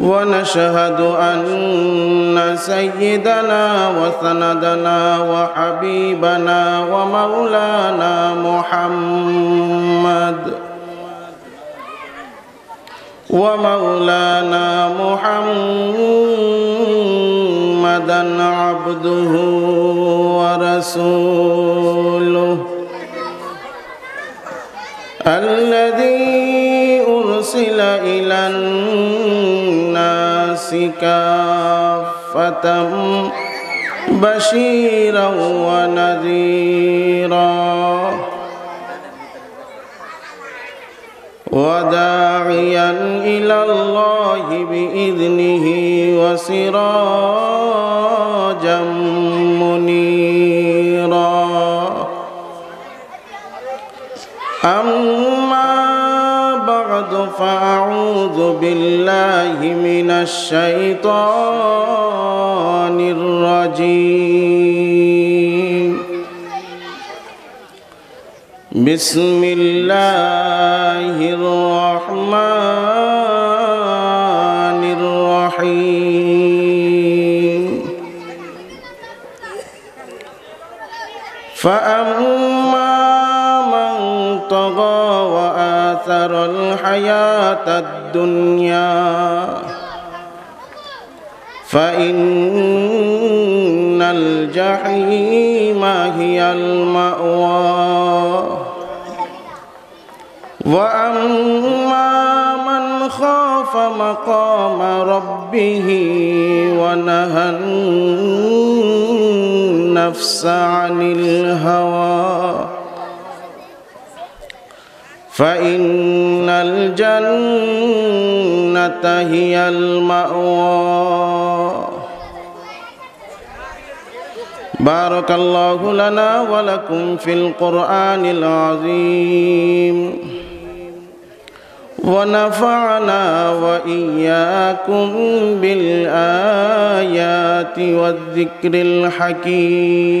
ونشهد أن سيدنا وسندنا وحبيبنا ومولانا محمد ومولانا محمدا عبده ورسوله الذي أرسل إلى الناس كافة بشيرا ونذيرا. وداعيا إلى الله بإذنه وسراجا منيرا. بعد فأعوذ بالله من الشيطان الرجيم. بسم الله الرحمن الرحيم. فأما وآثر الحياة الدنيا. فإن الجحيم هي المأوى. وأما من خاف مقام ربه ونهى النفس عن الهوى فإن الجنة هي المأوى. بارك الله لنا ولكم في القرآن العظيم. ونفعنا وإياكم بالآيات والذكر الحكيم.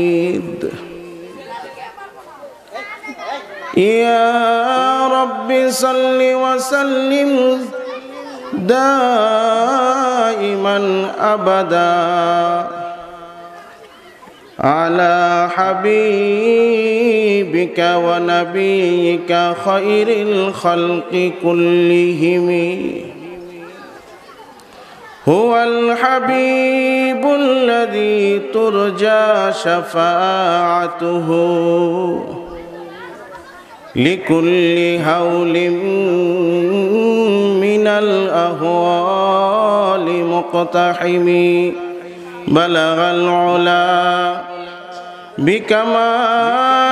يا رب صل وسلم دائما أبدا على حبيبك ونبيك خير الخلق كلهم. هو الحبيب الذي ترجى شفاعته. لكل هول من الأهوال مقتحم. بلغ العلا بكماله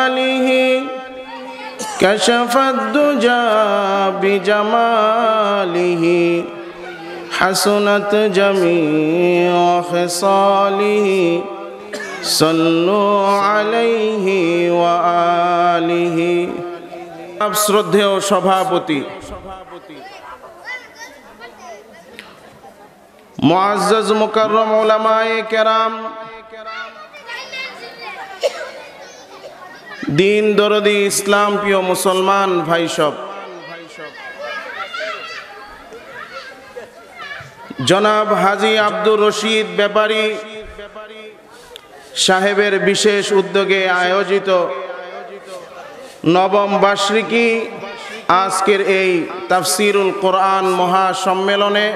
كشف الدجى بجماله حسنت جميع خصاله. صلوا عليه وآله. শ্রদ্ধেয় সভাপতি। ওলামায়ে দিন দরদি ইসলাম প্রিয় মুসলমান ভাই সব। জনাব হাজি আব্দুর রশিদ ব্যাপারী সাহেবের বিশেষ উদ্যোগে আয়োজিত নবম বার্ষিকী আজকের এই তাফসিরুল কোরআন মহাসম্মেলনে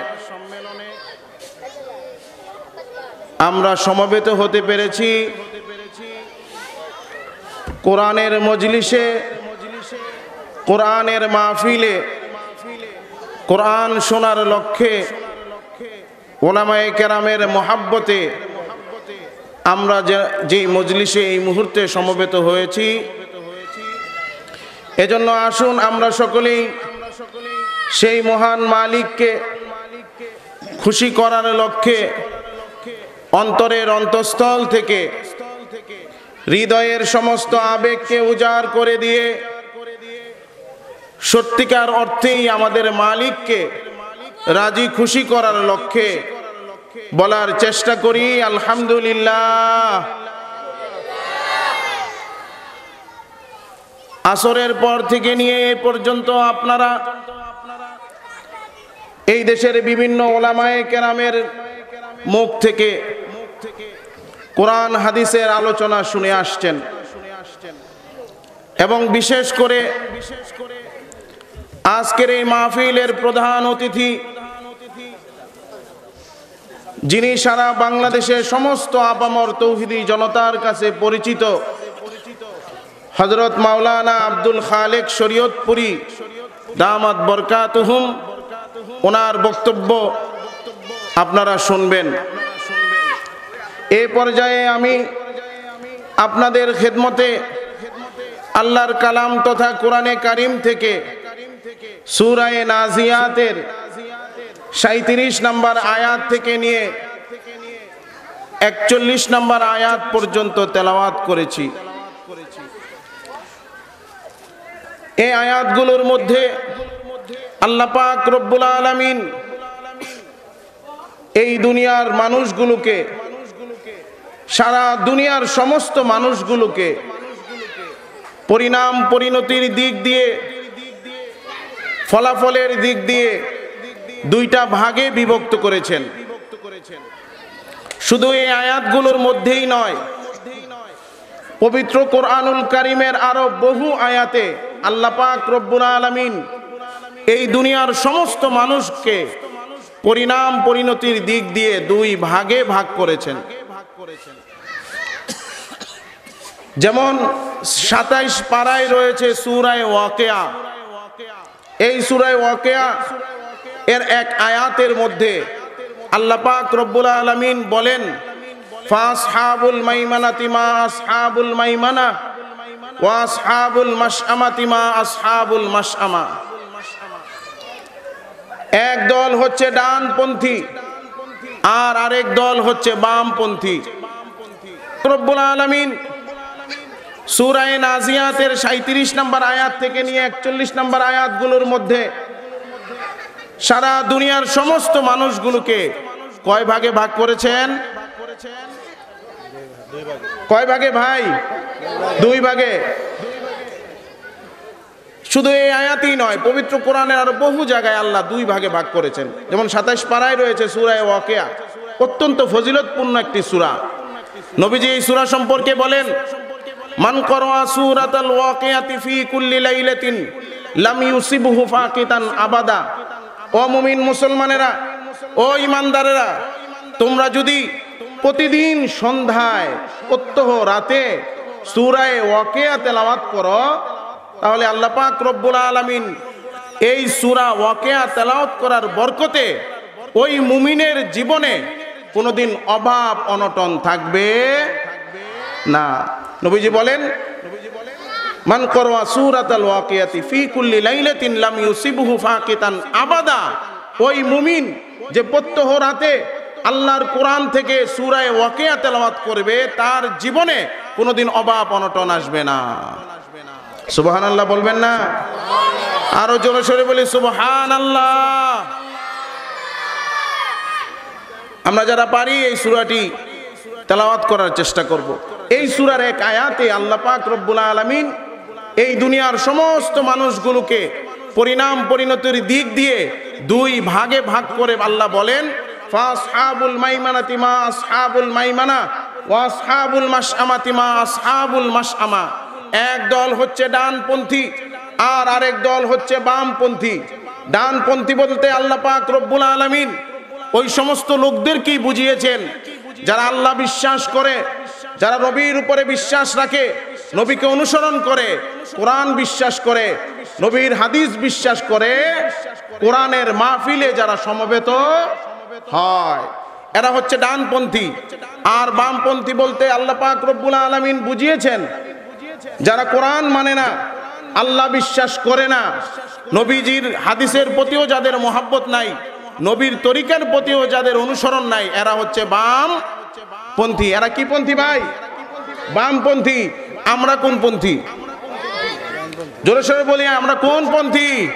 আমরা সমবেত হতে পেরেছি। কোরআনের মজলিসে, কোরআনের মাহফিলে, কোরআন শোনার লক্ষ্যে, ওলামায়ে কেরামের মহাব্বতে আমরা যে মজলিসে এই মুহূর্তে সমবেত হয়েছি। এজন্য আসুন আমরা সকলেই সেই মহান মালিককে খুশি করার লক্ষ্যে অন্তরের অন্তঃস্থল থেকে হৃদয়ের সমস্ত আবেগকে উজাড় করে দিয়ে সত্যিকার অর্থেই আমাদের মালিককে রাজি খুশি করার লক্ষ্যে বলার চেষ্টা করি। আলহামদুলিল্লাহ। আসরের পর থেকে নিয়ে এ পর্যন্ত আপনারা এই দেশের বিভিন্ন ওলামায়ে কেরামের মুখ থেকে কোরআন, হাদিসের আলোচনা শুনে আসছেন। এবং বিশেষ করে আজকের এই মাহফিলের প্রধান অতিথি যিনি সারা বাংলাদেশের সমস্ত আপামর তৌহিদি জনতার কাছে পরিচিত হজরত মাওলানা আব্দুল খালেক শরীয়তপুরি দামাত বরকাতহুম, ওনার বক্তব্য আপনারা শুনবেন। এ পর্যায়ে আমি আপনাদের খেদমতে আল্লাহর কালাম তথা কোরআনে কারিম থেকে সুরায়ে নাজিয়াতের সাঁত্রিশ নম্বর আয়াত থেকে নিয়ে একচল্লিশ নম্বর আয়াত পর্যন্ত তেলাওয়াত করেছি। এই আয়াতগুলোর মধ্যে আল্লাপাক রব্বুল আলমিন এই দুনিয়ার মানুষগুলোকে, সারা দুনিয়ার সমস্ত মানুষগুলোকে পরিণাম পরিণতির দিক দিয়ে, ফলাফলের দিক দিয়ে দুইটা ভাগে বিভক্ত করেছেন। শুধু এই আয়াতগুলোর মধ্যেই নয়, পবিত্র কোরআনুল কারিমের আরও বহু আয়াতে আল্লাপাক রব্বুল আলমিন এই দুনিয়ার সমস্ত মানুষকে পরিণাম পরিণতির দিক দিয়ে দুই ভাগে ভাগ করেছেন। যেমন সাতাইশ পাড়ায় রয়েছে সুরায় ওয়াকেয়া। এই সুরায় ওয়াকেয়া এর এক আয়াতের মধ্যে আল্লাপাক রব্বুল আলমিন বলেন, ফাসহাবুল মাইমানা তিমা আসহাবুল মাইমানা। ওয়াসহাবুল এক দল হচ্ছে ডানপন্থী আর আরেক দল হচ্ছে বামপন্থী। রব্বুল আলমিন সুরায় নাজিয়াতের সাঁত্রিশ নম্বর আয়াত থেকে নিয়ে একচল্লিশ নম্বর আয়াতগুলোর মধ্যে সারা দুনিয়ার সমস্ত মানুষগুলোকে কয় ভাগে ভাগ করেছেন? কয় ভাগে ভাই? দুই ভাগে। শুধু এই আয়াতই নয়, পবিত্র কোরআনের আরও বহু জায়গায় আল্লাহ দুই ভাগে ভাগ করেছেন। যেমন সাতাইশ পাড়ায় রয়েছে সুরায় ওয়াকেয়া, অত্যন্ত ফজিলতপূর্ণ একটি সুরা। নবীজি এই সুরা সম্পর্কে বলেন, মান করোয়া সুরাতাল ওয়াকিয়াতি ফি কুল্লি লাইলাতিন লাম ইউসিবহু ফাকিতান আবাদা। ও মুমিন মুসলমানেরা, ও ইমানদারেরা, তোমরা যদি প্রতিদিন সন্ধ্যায়, প্রত্যহ রাতে সুরায় ওয়াকেয়া তেলাওয়াত করো। তাহলে আল্লাহ পাক রব্বুল আলামিন এই সুরা ওয়াকেয়া তেলাওয়াত করার বরকতে ওই মুমিনের জীবনে কোনোদিন অভাব অনটন থাকবে না। নবীজি বলেন সূরাতাল ফি আবাদা। ওই মুমিন যে প্রত্যহ রাতে আল্লাহর কোরআন থেকে সূরায়ে ওয়াকিয়া তেলাওয়াত করবে, তার জীবনে কোনোদিন অভাব অনটন আসবে না। সুবহান আল্লাহ বলবেন না? আরও জোরে সরে বলি সুবহান আল্লাহ আমরা যারা পারি, এই সুরাটি তেলাওয়াত করার চেষ্টা করব। এই সূরার এক আয়াতে আল্লাহ পাক রব্বুল আলামিন এই দুনিয়ার সমস্ত মানুষগুলোকে পরিণাম পরিণতির দিক দিয়ে দুই ভাগে ভাগ করে আল্লাহ বলেন ফাসহাবুল মাইমানাতি মা আসহাবুল মাইমানা ওয়াসহাবুল মাশআমাতি মা আসহাবুল মাশআমা। এক দল হচ্ছে ডানপন্থী আর আরেক দল হচ্ছে বামপন্থী। ডানপন্থী বলতে আল্লাহ পাক রব্বুল আলামিন ওই সমস্ত লোকদেরকেই বুঝিয়েছেন? যারা আল্লাহ বিশ্বাস করে, যারা নবীর উপরে বিশ্বাস রাখে, নবীকে অনুসরণ করে, কোরআন বিশ্বাস করে, নবীর হাদিস বিশ্বাস করে, কোরআনের মাহফিলে যারা সমবেত হয়। এরা হচ্ছে ডানপন্থী। আর বামপন্থী বলতে আল্লাহ পাক রব্বুল আলামিন বুঝিয়েছেন। যারা কোরআন মানে না, আল্লাহ বিশ্বাস করে না, নবীজির হাদিসের প্রতিও যাদের মোহাব্বত নাই, নবীর তরিকার প্রতিও যাদের অনুসরণ নাই, এরা হচ্ছে বাম পন্থী এরা কি পন্থী ভাই? বামপন্থী। আমরা কোন পন্থী? জোরে সোরে বলি, আমরা কোন পন্থী?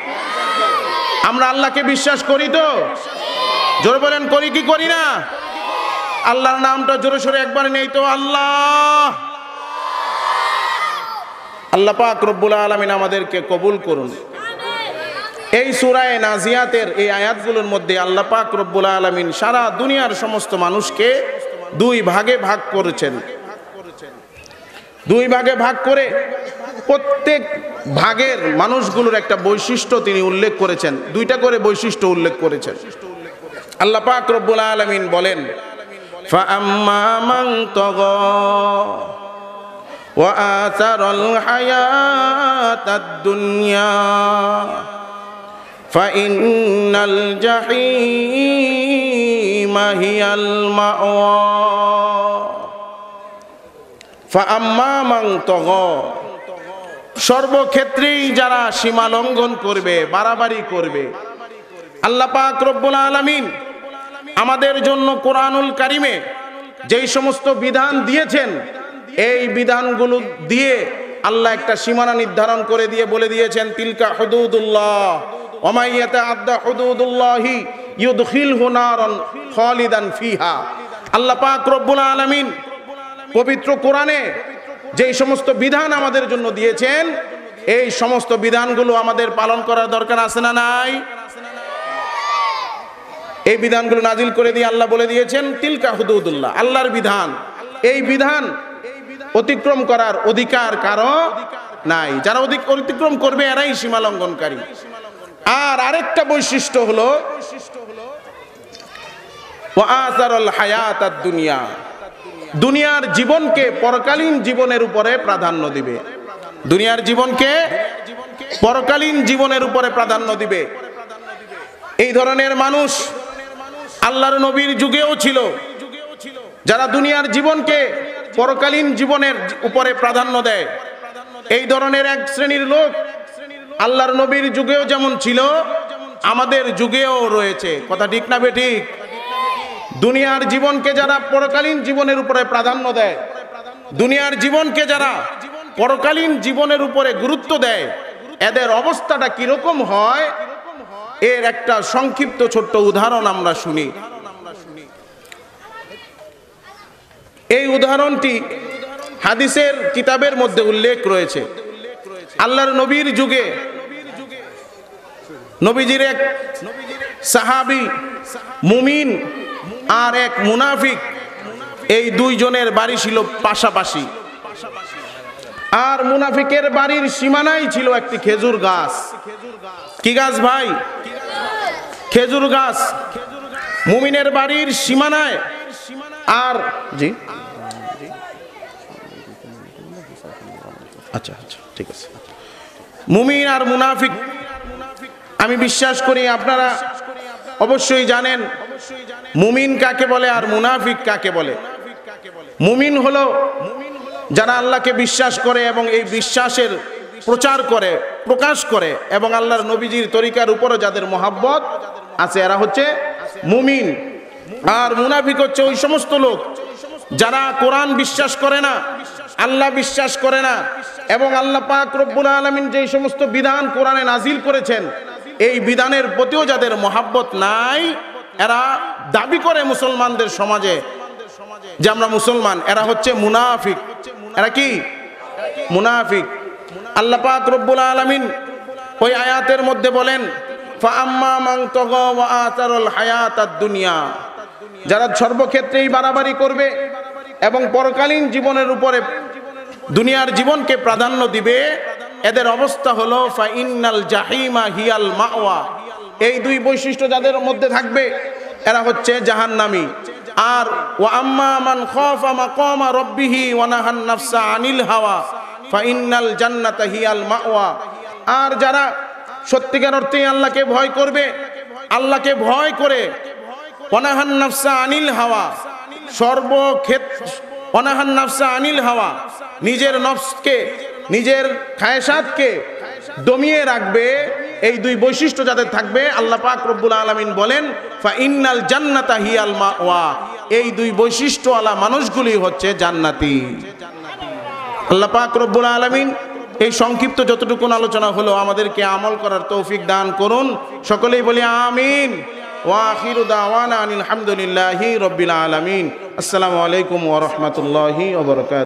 আমরা আল্লাহকে বিশ্বাস করি তো? জোরে বলেন, করি কি করি না? আল্লাহর নামটা জোরে সোরে একবার নেই তো আল্লাহ। আল্লাহ পাক রব্বুল আলমিন আমাদেরকে কবুল করুন। এই সুরায় নাজিয়াতের এই আয়াতগুলোর মধ্যে আল্লাহ পাক রব্বুল আলমিন সারা দুনিয়ার সমস্ত মানুষকে দুই ভাগে ভাগ করেছেন। দুই ভাগে ভাগ করে প্রত্যেক ভাগের মানুষগুলোর একটা বৈশিষ্ট্য তিনি উল্লেখ করেছেন। দুইটা করে বৈশিষ্ট্য উল্লেখ করেছেন। আল্লাহ পাক রব্বুল আলমিন বলেন فأما من طغى وآثر الحياة الدنيا فإن الجحيم هي المأوى فأما من طغى সর্বক্ষেত্রেই যারা সীমা লঙ্ঘন করবে বাড়াবাড়ি করবে আল্লাহ পাক রব্বুল আলামিন আমাদের জন্য কোরআনুল কারিমে যেই সমস্ত বিধান দিয়েছেন, এই বিধানগুলো দিয়ে আল্লাহ একটা সীমানা নির্ধারণ করে দিয়ে বলে দিয়েছেন, তিলকা হুদুদুল্লাহ ওমাইয়াতে আদ্দা হুদুদুল্লাহি ইউদখিল হুনারন খালিদান ফিহা। আল্লাহ পাক রব্বুল আলামিন পবিত্র কোরআনে যেই সমস্ত বিধান আমাদের জন্য দিয়েছেন, এই সমস্ত বিধানগুলো আমাদের পালন করার দরকার আছে না নাই? এই বিধানগুলো নাজিল করে দিয়ে আল্লাহ বলে দিয়েছেন, তিলকা হুদুদুল্লাহ। আল্লাহর বিধান। এই বিধান অতিক্রম করার অধিকার কারও নাই। যারা অতিক্রম করবে, এরাই সীমা লঙ্ঘনকারী। আর আরেকটা বৈশিষ্ট্য হলো হায়াত দুনিয়া। দুনিয়ার জীবনকে পরকালীন জীবনের উপরে প্রাধান্য দিবে। দুনিয়ার জীবনকে পরকালীন জীবনের উপরে প্রাধান্য দিবে। এই ধরনের মানুষ আল্লাহর নবীর যুগেও ছিল। যারা দুনিয়ার জীবনকে পরকালীন জীবনের উপরে প্রাধান্য দেয়। এই ধরনের এক শ্রেণির লোক আল্লাহর নবীর যুগেও যেমন ছিল, আমাদের যুগেও রয়েছে। কথা ঠিক না বে ঠিক? দুনিয়ার জীবনকে যারা পরকালীন জীবনের উপরে প্রাধান্য দেয়, দুনিয়ার জীবনকে যারা পরকালীন জীবনের উপরে গুরুত্ব দেয়, এদের অবস্থাটা কীরকম হয়? এর একটা সংক্ষিপ্ত ছোট্ট উদাহরণ আমরা শুনি। এই উদাহরণটি হাদিসের কিতাবের মধ্যে উল্লেখ রয়েছে। আল্লাহর নবীর যুগে নবীজির এক সাহাবি, মুমিন আর এক মুনাফিক এই দুইজনের বাড়ি ছিল পাশাপাশি। আর মুনাফিকের বাড়ির সীমানাই ছিল একটি খেজুর গাছ। কি গাছ ভাই? খেজুর গাছ। মুমিনের বাড়ির সীমানায়। আর জি। আচ্ছা আচ্ছা ঠিক আছে। মুমিন আর মুনাফিক, আমি বিশ্বাস করি আপনারা অবশ্যই জানেন, মুমিন কাকে বলে আর মুনাফিক কাকে বলে। মুমিন হলো যারা আল্লাহকে বিশ্বাস করে এবং এই বিশ্বাসের প্রচার করে, প্রকাশ করে এবং আল্লাহর নবীজির তরিকার উপরে যাদের মহাব্বত আছে, এরা হচ্ছে মুমিন। আর মুনাফিক হচ্ছে ওই সমস্ত লোক যারা কোরআন বিশ্বাস করে না, আল্লাহ বিশ্বাস করে না এবং আল্লাহ পাক রব্বুল আলমিন যে সমস্ত বিধান কোরআনে নাজিল করেছেন, এই বিধানের প্রতিও যাদের মহাব্বত নাই, এরা দাবি করে মুসলমানদের সমাজে যে আমরা মুসলমান, এরা হচ্ছে মুনাফিক। এরা কি? মুনাফিক। আল্লাহ পাক রব্বুল আলামিন ওই আয়াতের মধ্যে বলেন দুনিয়া যারা সর্বক্ষেত্রেই বাড়াবাড়ি করবে এবং পরকালীন জীবনের উপরে দুনিয়ার জীবনকে প্রাধান্য দিবে, এদের অবস্থা হলো ফাইনাল জাহিমা হিয়াল মাওয়া। এই দুই বৈশিষ্ট্য যাদের মধ্যে থাকবে, এরা হচ্ছে জাহান্নামী। আর আম্মা মান খাফা মাকামা রাব্বিহি ওয়া নাহান নাফসা আনিল হাওয়া ফা ইন্নাল জান্নাতা হিয়াল মাওয়া। আর যারা সত্যিকার অর্থেই আল্লাহকে ভয় করবে, আল্লাহকে ভয় করে অনাহান নাফসা আনিল হাওয়া, সর্বক্ষেত অনাহান নাফসা আনিল হাওয়া, নিজের নফসকে, নিজের খায়সাতকে দমিয়ে রাখবে এই দুই বৈশিষ্ট্য যাদের থাকবে, আল্লাহ পাক রব্বুল আলামিন বলেন, ফা ইন্নাল জান্নাতা হিয়াল মাওয়া। এই দুই বৈশিষ্ট্যওয়ালা মানুষগুলি হচ্ছে জান্নাতি। আল্লাহ পাক রব্বুল আলামিন এই সংক্ষিপ্ত যতটুকুন আলোচনা হলো, আমাদেরকে আমল করার তৌফিক দান করুন। সকলেই বলি আমিন। ওয়াখিরু দাওয়ানা আনিল হামদুলিল্লাহি রব্বিল আলামিন। আসসালামু আলাইকুম ওয়া রাহমাতুল্লাহি ওয়া বারাকাতুহু।